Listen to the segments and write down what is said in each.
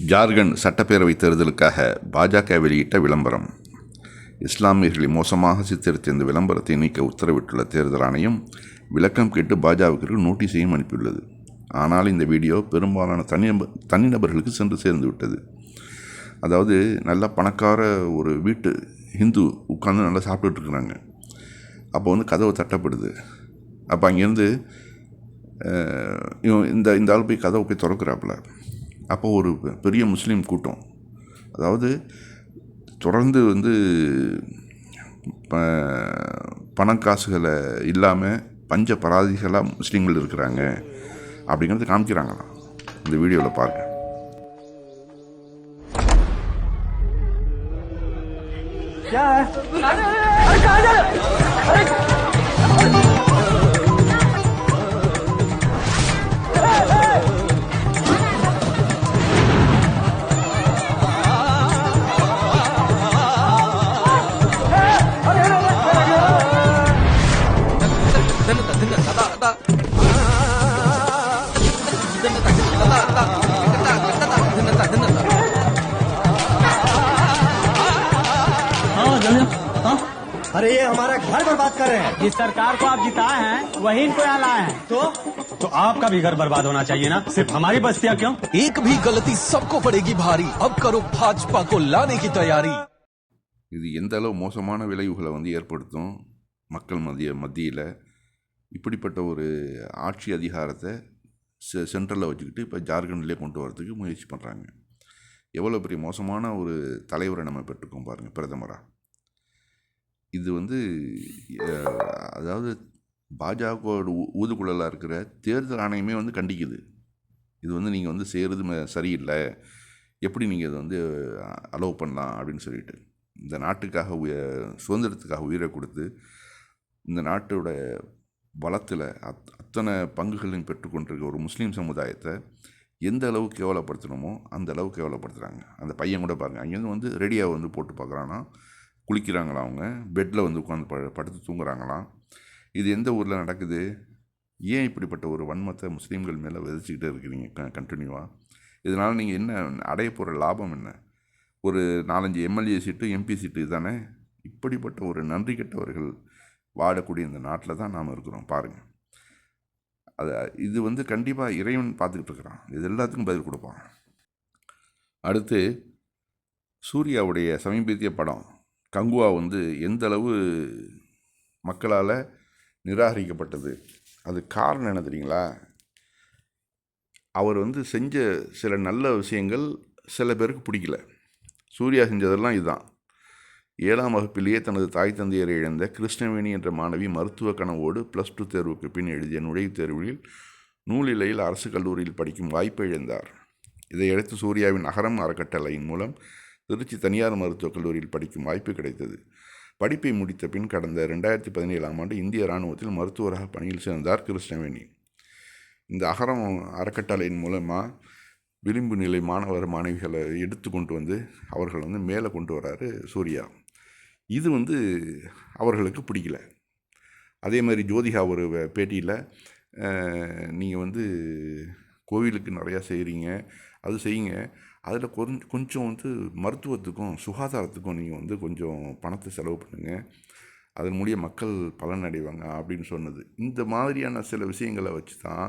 ஜார்க்கண்ட் சட்டப்பேரவை தேர்தலுக்காக பாஜக வெளியிட்ட விளம்பரம். இஸ்லாமியர்களை மோசமாக சித்தரித்த இந்த விளம்பரத்தை நீக்க உத்தரவிட்டுள்ள தேர்தல் ஆணையம் விளக்கம் கேட்டு பாஜகவிற்கு நோட்டீஸையும் அனுப்பியுள்ளது. ஆனால் இந்த வீடியோ பெரும்பாலான தனிநபர் தனிநபர்களுக்கு சென்று சேர்ந்து விட்டது. அதாவது நல்ல பணக்கார ஒரு வீட்டு ஹிந்து உட்காந்து நல்லா சாப்பிட்டுட்டு இருக்கிறாங்க. அப்போ வந்து கதவு தட்டப்படுது. அப்போ அங்கேருந்து இந்த இந்த ஆள் போய் கதவை போய் திறக்கிறாப்புல. அப்போ ஒரு பெரிய முஸ்லீம் கூட்டம் அதாவது தொடர்ந்து வந்து ப- பணம் காசுகளை இல்லாமல் பஞ்ச பராதிகளாக முஸ்லீம்கள் இருக்கிறாங்க அப்படிங்கிறது காமிக்கிறாங்களாம் இந்த வீடியோவில் பாருங்க क्या है अरे कहाँ जा रहे हो? अरे अरे ये हमारा घर बर्बाद कर रहे हैं जिस सरकार को आप जिताए हैं वही इनको यहाँ लाए हैं तो तो आपका भी घर बर्बाद होना चाहिए ना सिर्फ हमारी बस्तियाँ क्यों एक भी गलती सबको पड़ेगी भारी अब करो भाजपा को लाने की तैयारी இது எந்த அளவு மோசமான விளைவுகளை வந்து ஏற்படுத்தும் மக்கள் மத்திய மத்தியில் இப்படிப்பட்ட ஒரு ஆட்சி அதிகாரத்தை செ சென்ட்ரலில் வச்சுக்கிட்டு இப்போ ஜார்க்கண்ட்லேயே கொண்டு வரதுக்கு முயற்சி பண்ணுறாங்க எவ்வளோ பெரிய மோசமான ஒரு தலைவரை நம்ம பெற்றுக்கோம் பாருங்கள் பிரதமராக இது வந்து அதாவது பாஜகவோட ஊ- ஊதுகுழலாக இருக்கிற தேர்தல் ஆணையமே வந்து கண்டிக்குது. இது வந்து நீங்கள் வந்து செய்கிறது சரியில்லை. எப்படி நீங்கள் இதை வந்து அலோவ் பண்ணலாம் அப்படின்னு சொல்லிட்டு. இந்த நாட்டுக்காக உய சுதந்திரத்துக்காக உயிரை கொடுத்து இந்த நாட்டோட பலத்தில் அத் அத்தனை பங்குகளையும் பெற்றுக்கொண்டிருக்க ஒரு முஸ்லீம் சமுதாயத்தை எந்த அளவுக்கு கேவலப்படுத்தணுமோ அந்த அளவுக்கு கேவலப்படுத்துகிறாங்க அந்த பையன் கூட பாருங்கள் அங்கேருந்து வந்து ரெடியாக வந்து போட்டு பார்க்குறான்னா குளிக்கிறாங்களா அவங்க? பெட்டில் வந்து உட்காந்து ப படுத்து தூங்குறாங்களாம் இது எந்த ஊரில் நடக்குது? ஏன் இப்படிப்பட்ட ஒரு வன்மத்தை முஸ்லீம்கள் மேலே விதைச்சிக்கிட்டே இருக்கிறீங்க? க கண்டினியூவாக இதனால் நீங்கள் என்ன அடைய போகிற லாபம் என்ன? ஒரு நாலஞ்சு எம்எல்ஏ சீட்டு எம்பி சீட்டு தானே இப்படிப்பட்ட ஒரு நன்றி கெட்டவர்கள் வாழக்கூடிய இந்த நாட்டில் தான் நாம் இருக்கிறோம். பாருங்கள் அது இது வந்து கண்டிப்பாக இறைவன் பார்த்துக்கிட்டு இருக்கிறான். இது எல்லாத்துக்கும் பதில் கொடுப்பான். அடுத்து சூர்யாவுடைய சமீபத்திய படம். கங்குவா வந்து எந்த அளவு மக்களால் நிராகரிக்கப்பட்டது? அது காரணம் என்ன தெரியுங்களா? அவர் வந்து செஞ்ச சில நல்ல விஷயங்கள் சில பேருக்கு பிடிக்கல. சூர்யா செஞ்சதெல்லாம் இதுதான். ஏழாம் வகுப்பிலேயே தனது தாய் தந்தையரை இழந்த கிருஷ்ணவேணி என்ற மாணவி மருத்துவ கனவோடு ப்ளஸ் டூ தேர்வுக்கு பின் எழுதிய நுழைவுத் தேர்வில் நூலிலையில் அரசு கல்லூரியில் படிக்கும் வாய்ப்பை இழந்தார். இதையடுத்து சூர்யாவின் அகரம் அறக்கட்டளையின் மூலம் திருச்சி தனியார் மருத்துவக் கல்லூரியில் படிக்கும் வாய்ப்பு கிடைத்தது. படிப்பை முடித்த பின் கடந்த ரெண்டாயிரத்தி பதினேழாம் ஆண்டு இந்திய இராணுவத்தில் மருத்துவராக பணியில் சேர்ந்தார் கிருஷ்ணவேணி இந்த அகரம் அறக்கட்டளையின் மூலமாக விளிம்பு நிலை மாணவர் மாணவிகளை எடுத்து கொண்டு வந்து அவர்கள் வந்து மேலே கொண்டு வராரு சூர்யா. இது வந்து அவர்களுக்கு பிடிக்கல. அதே மாதிரி ஜோதிகா ஒரு பேட்டியில் நீங்கள் வந்து கோவிலுக்கு நிறையா செய்கிறீங்க அது செய்யுங்க. அதில் கொஞ்சம் கொஞ்சம் வந்து மருத்துவத்துக்கும் சுகாதாரத்துக்கும் நீங்கள் வந்து கொஞ்சம் பணத்தை செலவு பண்ணுங்கள் அதன் மூலிய மக்கள் பலன் அடைவாங்க அப்படின்னு சொன்னது. இந்த மாதிரியான சில விஷயங்களை வச்சு தான்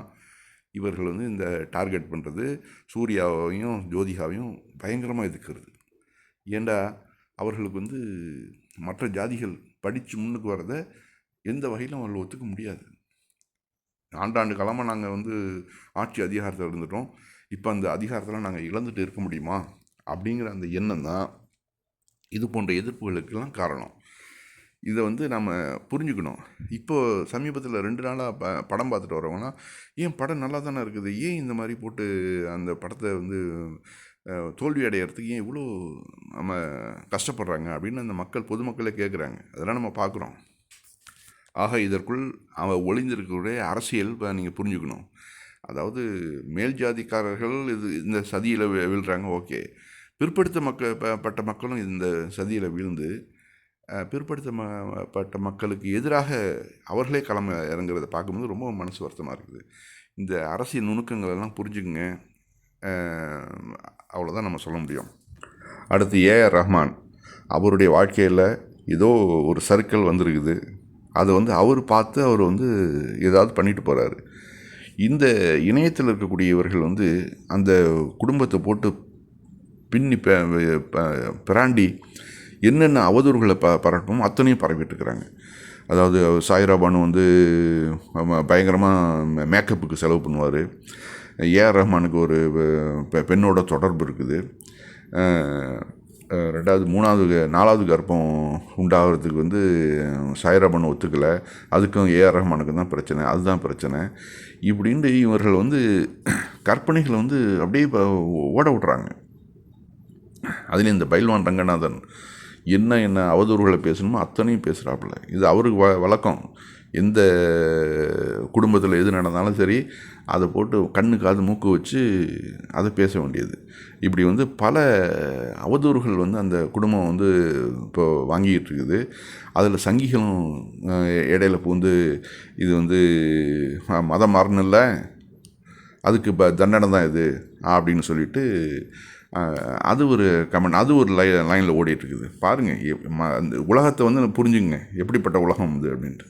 இவர்கள் வந்து இந்த டார்கெட் பண்ணுறது சூர்யாவையும் ஜோதிகாவையும் பயங்கரமாக எதுக்குறது ஏண்டா? அவர்களுக்கு வந்து மற்ற ஜாதிகள் படித்து முன்னுக்கு வரத எந்த வகையிலும் அவர்கள் ஒத்துக்க முடியாது. ஆண்டாண்டு காலமாக நாங்கள் வந்து ஆட்சி அதிகாரத்தில் இருந்துட்டோம். இப்போ அந்த அதிகாரத்தில் நாங்கள் இழந்துட்டு இருக்க முடியுமா? அப்படிங்கிற அந்த எண்ணம் தான் இது போன்ற எதிர்ப்புகளுக்கெல்லாம் காரணம். இதை வந்து நம்ம புரிஞ்சுக்கணும். இப்போது சமீபத்தில் ரெண்டு நாளாக ப படம் பார்த்துட்டு வரவங்களாம் ஏன் படம் நல்லா தானே இருக்குது? ஏன் இந்த மாதிரி போட்டு அந்த படத்தை வந்து தோல்வி அடையிறதுக்கு ஏன் இவ்வளோ நம்ம கஷ்டப்படுறாங்க? அப்படின்னு அந்த மக்கள் பொதுமக்களே கேட்குறாங்க அதெல்லாம் நம்ம பார்க்குறோம் ஆக இதற்குள் அவன் ஒளிந்திருக்கக்கூடிய அரசியல் நீங்கள் புரிஞ்சுக்கணும். அதாவது மேல் ஜாதிக்காரர்கள் இது இந்த சதியில் வீழ்கிறாங்க ஓகே. பிற்படுத்த மக்க ப- பட்ட மக்களும் இந்த சதியில் வீழ்ந்து பிற்படுத்த ம பட்ட மக்களுக்கு எதிராக அவர்களே கிளம்ப இறங்குறத பார்க்கும்போது ரொம்ப மனசு வருத்தமாக இருக்குது. இந்த அரசியல் நுணுக்கங்கள் எல்லாம் புரிஞ்சுக்குங்க. அவ்வளோதான் நம்ம சொல்ல முடியும். அடுத்து ஏஆர் ரஹ்மான். அவருடைய வாழ்க்கையில் ஏதோ ஒரு சர்க்கிள் வந்திருக்குது. அதை வந்து அவர் பார்த்து அவர் வந்து ஏதாவது பண்ணிட்டு போகிறாரு இந்த இணையத்தில் இருக்கக்கூடியவர்கள் வந்து அந்த குடும்பத்தை போட்டு பின்னி ப பிராண்டி என்னென்ன அவதூறுகளை ப பரட்டணும் அத்தனையும் பரப்பிட்டு அதாவது சாய்ரா பானு வந்து பயங்கரமாக மேக்கப்புக்கு செலவு பண்ணுவார். ஏஆர் ரஹ்மானுக்கு ஒரு பெ- பெண்ணோட தொடர்பு இருக்குது. ரெண்டாவது மூணாவது நாலாவது கர்ப்பம் உண்டாகிறதுக்கு வந்து சாய்ரா ஒத்துக்கலை. அதுக்கும் ஏஆர் ரஹ்மானுக்கும் தான் பிரச்சனை. அதுதான் பிரச்சனை. இப்படின்ட்டு இவர்கள் வந்து கற்பனைகளை வந்து அப்படியே இப்போ ஓட விட்றாங்க. அதில் இந்த பைல்வான் ரங்கநாதன் என்ன என்ன அவதூறுகளை பேசணுமோ அத்தனையும் பேசுகிறாப்புல இது அவருக்கு வ வழக்கம். எந்த குடும்பத்தில் எது நடந்தாலும் சரி அதை போட்டு கண்ணு காது மூக்கு வச்சு அதை பேச வேண்டியது. இப்படி வந்து பல அவதூறுகள் வந்து அந்த குடும்பம் வந்து இப்போ வாங்கிக்கிட்டு இருக்குது. அதில் சங்கிகளும் இடையில பூந்து இது வந்து மதம் மாறணும்ல அதுக்கு இப்போ தண்டனை தான் இது அப்படின்னு சொல்லிட்டு அது ஒரு கமெண்ட் அது ஒரு லை லைனில் ஓடிட்டுருக்குது பாருங்கள் அந்த உலகத்தை வந்து புரிஞ்சுங்க எப்படிப்பட்ட உலகம் இது அப்படின்ட்டு.